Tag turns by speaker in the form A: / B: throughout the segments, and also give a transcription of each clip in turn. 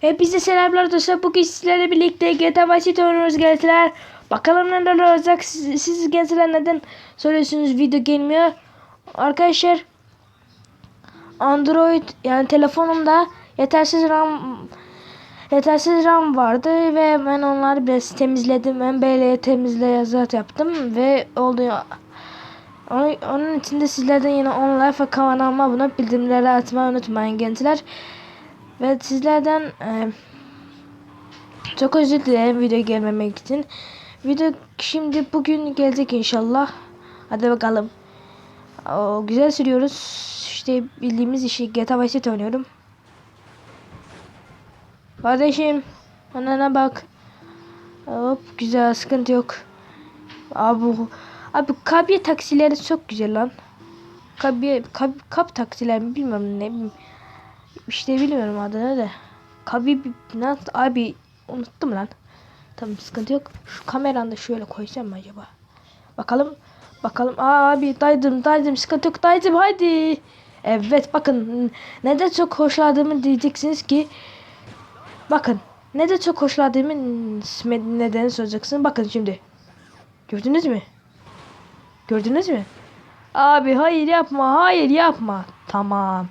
A: Hepinize selamlar dostlar. Bugün sizlerle birlikte GTA Vice City oynuyoruz gençler. Bakalım neler olacak. Siz, siz gençler neden soruyorsunuz video gelmiyor? Arkadaşlar Android yani telefonumda yetersiz RAM yetersiz RAM vardı ve ben onları biraz temizledim. Ben BL'ye temizle yazat yaptım ve oldu. Onun, onun için de sizlerden yine 10 like ve kanalıma abone bildirimleri atmayı unutmayın gençler. Ve sizlerden e, çok özür dilerim video gelmemek için. Video şimdi bugün gelecek inşallah. Hadi bakalım. O, güzel sürüyoruz. İşte bildiğimiz işi GTA Vice City oynuyorum. Kardeşim anana bak. Hop güzel sıkıntı yok. Abi abi kabiye taksileri çok güzel lan. Kabiye kap, kap taksiler mi bilmiyorum ne bileyim. İşte bilmiyorum adını da. Kabi nasıl abi unuttum lan. Tamam sıkıntı yok. Şu kameranı da şöyle koysam mı acaba? Bakalım. Bakalım. Aa abi daydım daydım sıkıntı yok daydım haydi. Evet bakın ne de çok hoşladığımı diyeceksiniz ki bakın ne de çok hoşladığımı nedeni soracaksın. Bakın şimdi. Gördünüz mü? Gördünüz mü? Abi hayır yapma hayır yapma. Tamam.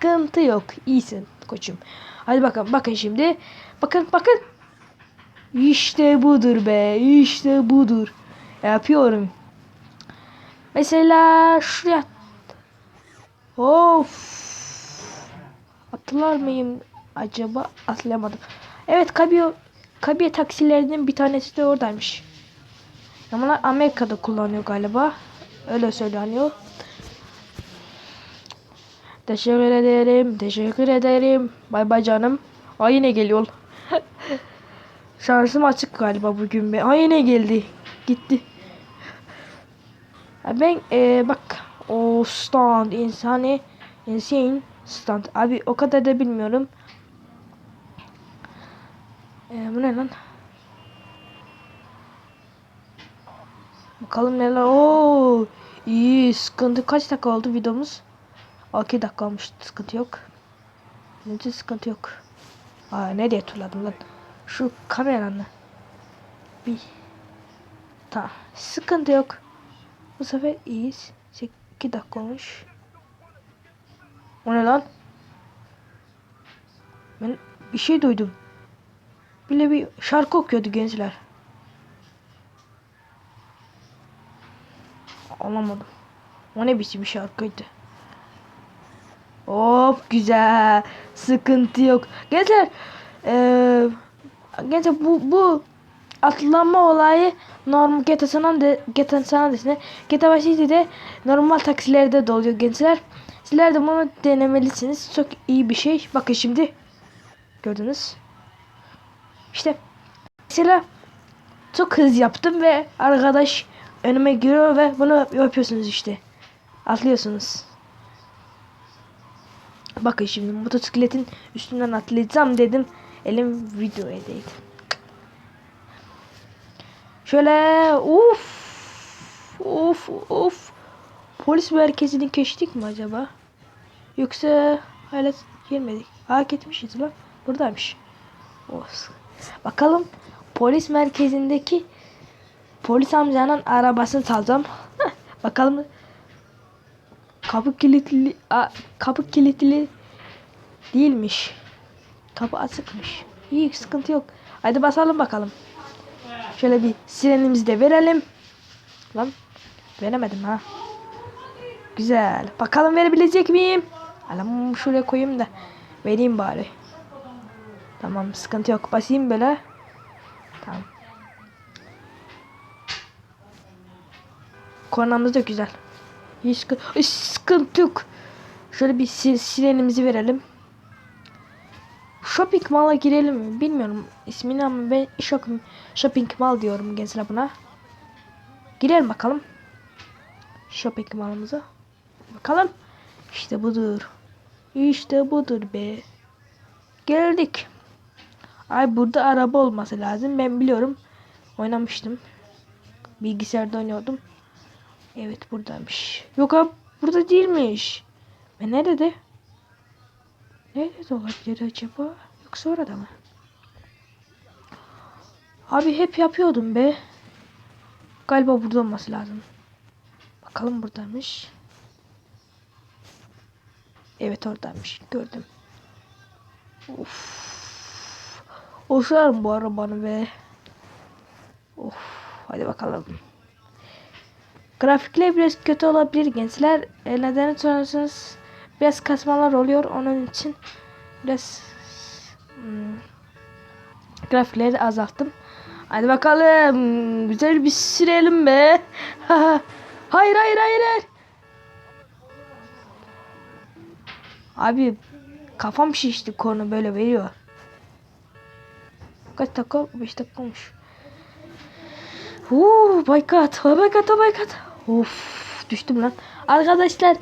A: Sıkıntı yok. İyisin koçum. Hadi bakalım bakın şimdi. Bakın bakın. İşte budur be. İşte budur. Yapıyorum. Mesela şuraya. Of. Atlar mıyım acaba? Atlayamadım. Evet Kabiyo Kabiye taksilerinin bir tanesi de oradaymış. Ama Amerika'da kullanıyor galiba. Öyle söyleniyor. Teşekkür ederim. Teşekkür ederim. Bay bay canım. Ay yine geliyor. Şansım açık galiba bugün be. Ay yine geldi. Gitti. Ben e, bak o stand insani insane stand. Abi o kadar da bilmiyorum. E, bu ne lan? Bakalım neler. Oo, iyi sıkıntı. Kaç dakika oldu videomuz? 2 dakika olmuş. Sıkıntı yok. Nece sıkıntı yok. Aa ne diye turladım lan. Şu kameranı. Bir. Ta sıkıntı yok. Bu sefer iyiyiz. 2 dakika olmuş. O ne lan? Ben bir şey duydum. Bile bir şarkı okuyordu gençler. Anlamadım. O ne biçim bir şarkıydı. Hop güzel. Sıkıntı yok. Gençler eee gençler bu bu atlanma olayı normal GTA San Andreas GTA San Andreas'ne GTA Vice City'de normal taksilerde de oluyor gençler. Sizler de bunu denemelisiniz. Çok iyi bir şey. Bakın şimdi. Gördünüz. İşte mesela çok hız yaptım ve arkadaş önüme giriyor ve bunu yapıyorsunuz işte. Atlıyorsunuz. Bakın şimdi motosikletin üstünden atlayacağım dedim. Elim videoya değdi. Şöyle uf uf uf polis merkezini geçtik mi acaba? Yoksa hala girmedik. Hak etmişiz mi? Buradaymış. Olsun. Bakalım polis merkezindeki polis amcanın arabasını çalacağım. Bakalım kapı kilitli a, kapı kilitli değilmiş. Kapı açıkmış. İyi sıkıntı yok. Hadi basalım bakalım. Şöyle bir sirenimizi de verelim. Lan veremedim ha. Güzel. Bakalım verebilecek miyim? Alam şuraya koyayım da vereyim bari. Tamam sıkıntı yok. Basayım böyle. Tamam. Kornamız da güzel. Hiç sıkıntı, yok. Şöyle bir si- sirenimizi verelim. Shopping mall'a girelim mi? Bilmiyorum ismini ama ben shopping, shopping mall diyorum gençler buna. Girelim bakalım. Shopping mall'ımıza. Bakalım. İşte budur. İşte budur be. Geldik. Ay burada araba olması lazım. Ben biliyorum. Oynamıştım. Bilgisayarda oynuyordum. Evet buradaymış. Yok abi burada değilmiş. Ve nerede? Nerede olabilir acaba? Yoksa orada mı? Abi hep yapıyordum be. Galiba burada olması lazım. Bakalım buradaymış. Evet oradaymış. Gördüm. Of. Hoşlarım bu arabanı be. Of. Hadi bakalım. Grafikler biraz kötü olabilir gençler. E, nedeni sorarsanız biraz kasmalar oluyor. Onun için biraz hmm, grafikleri azalttım. Hadi bakalım. Güzel bir sürelim be. hayır hayır hayır. Abi kafam şişti konu böyle veriyor. Kaç dakika? 5 dakika olmuş. Uuu baykat. Oh baykat oh baykat. Of düştüm lan. Arkadaşlar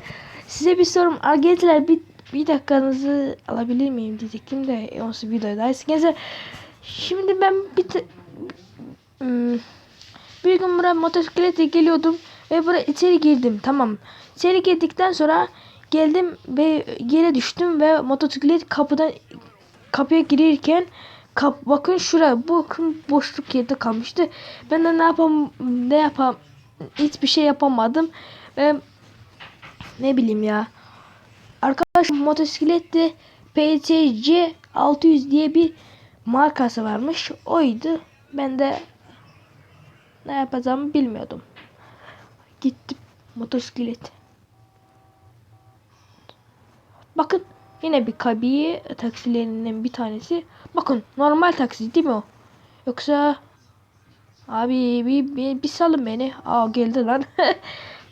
A: size bir sorum. Gençler bir, bir dakikanızı alabilir miyim diyecektim de onsuz videodayız. Gençler şimdi ben bir Hmm. Bir gün buraya motosikletle geliyordum ve buraya içeri girdim. Tamam. İçeri girdikten sonra geldim ve yere düştüm ve motosiklet kapıdan kapıya girirken kap, bakın şuraya bakın boşluk yerde kalmıştı. Ben de ne yapam ne yapam hiçbir şey yapamadım ve ne bileyim ya. Arkadaş motosiklette PCC 600 diye bir markası varmış. Oydu. Ben de ne yapacağımı bilmiyordum. Gittim motosiklet. Bakın yine bir kabiye taksilerinden bir tanesi. Bakın normal taksi değil mi o? Yoksa abi bir, bir, bir salın beni. Aa geldi lan.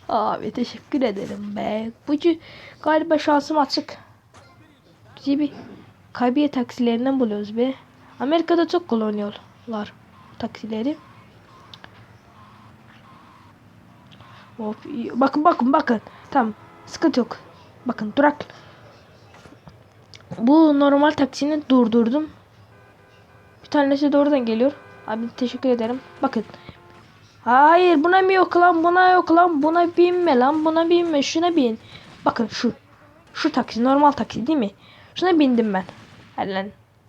A: abi teşekkür ederim be. Bu galiba şansım açık. Bizi bir kabiye taksilerinden buluyoruz be. Amerika'da çok kullanıyorlar taksileri. Hop, bakın bakın bakın. Tamam. Sıkıntı yok. Bakın durak. Bu normal taksini durdurdum. Bir tanesi de oradan geliyor. Abi teşekkür ederim. Bakın. Hayır buna mı yok lan buna yok lan buna binme lan buna binme şuna bin. Bakın şu. Şu taksi normal taksi değil mi? Şuna bindim ben. Hadi lan.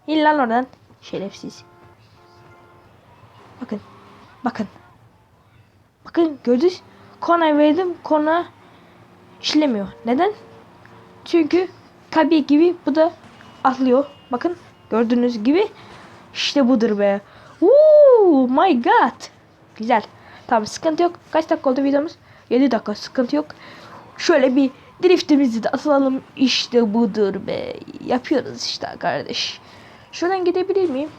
A: Lan oradan. Şerefsiz. Bakın. Bakın. Bakın gördünüz. Kona verdim. Kona işlemiyor. Neden? Çünkü tabii gibi bu da atlıyor. Bakın gördüğünüz gibi işte budur be. Woo, my god. Güzel. Tamam sıkıntı yok. Kaç dakika oldu videomuz? 7 dakika sıkıntı yok. Şöyle bir driftimizi de atalım. İşte budur be. Yapıyoruz işte kardeş. Şuradan gidebilir miyim?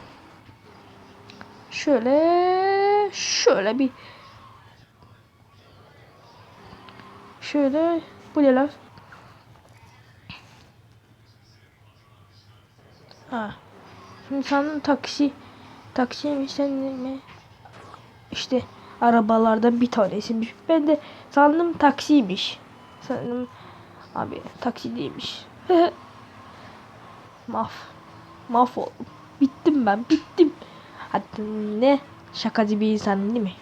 A: Şöyle şöyle bir şöyle bu ne lan? Ha. Şimdi taksi taksi mi sen mi? İşte arabalardan bir tanesiymiş. Ben de sandım taksiymiş. Sanırım abi taksi değilmiş. Maf. Mahvoldum. Bittim ben. Bittim. Hatta ne şakacı bir insan değil mi?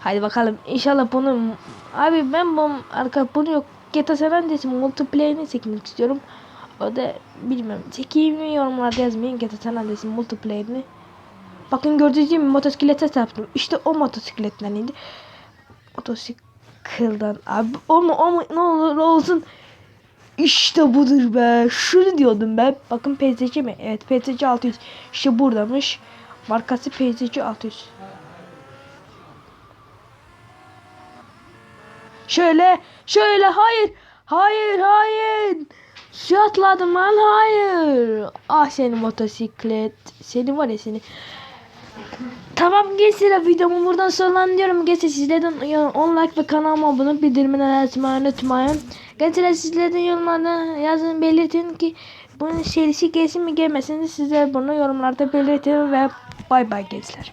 A: Hadi bakalım. İnşallah bunu abi ben bu arka bunu yok. GTA San Andreas'in multiplayer'ini çekmek istiyorum. O da bilmiyorum. Çekeyim yorumlarda yazmayın GTA San Andreas'in multiplayer'ini. Bakın gördüğünüz gibi motosiklete çarptım. İşte o motosikletten indi. Motosikletten abi o mu o mu ne olur olsun. İşte budur be. Şunu diyordum ben. Bakın PZC mi? Evet PZC 600. İşte buradamış. Markası PZC 600. Şöyle şöyle hayır. Hayır hayır. Şu atladım lan hayır. Ah senin motosiklet. Seni var ya seni. Tamam gençler videomu buradan sonlandırıyorum. Gençler sizlerden 10 like ve kanalıma abone olup bildirimleri açmayı unutmayın. Gençler sizlerden yorumlarda yazın belirtin ki bunun serisi gelsin mi gelmesin de sizler bunu yorumlarda belirtin ve bay bay gençler.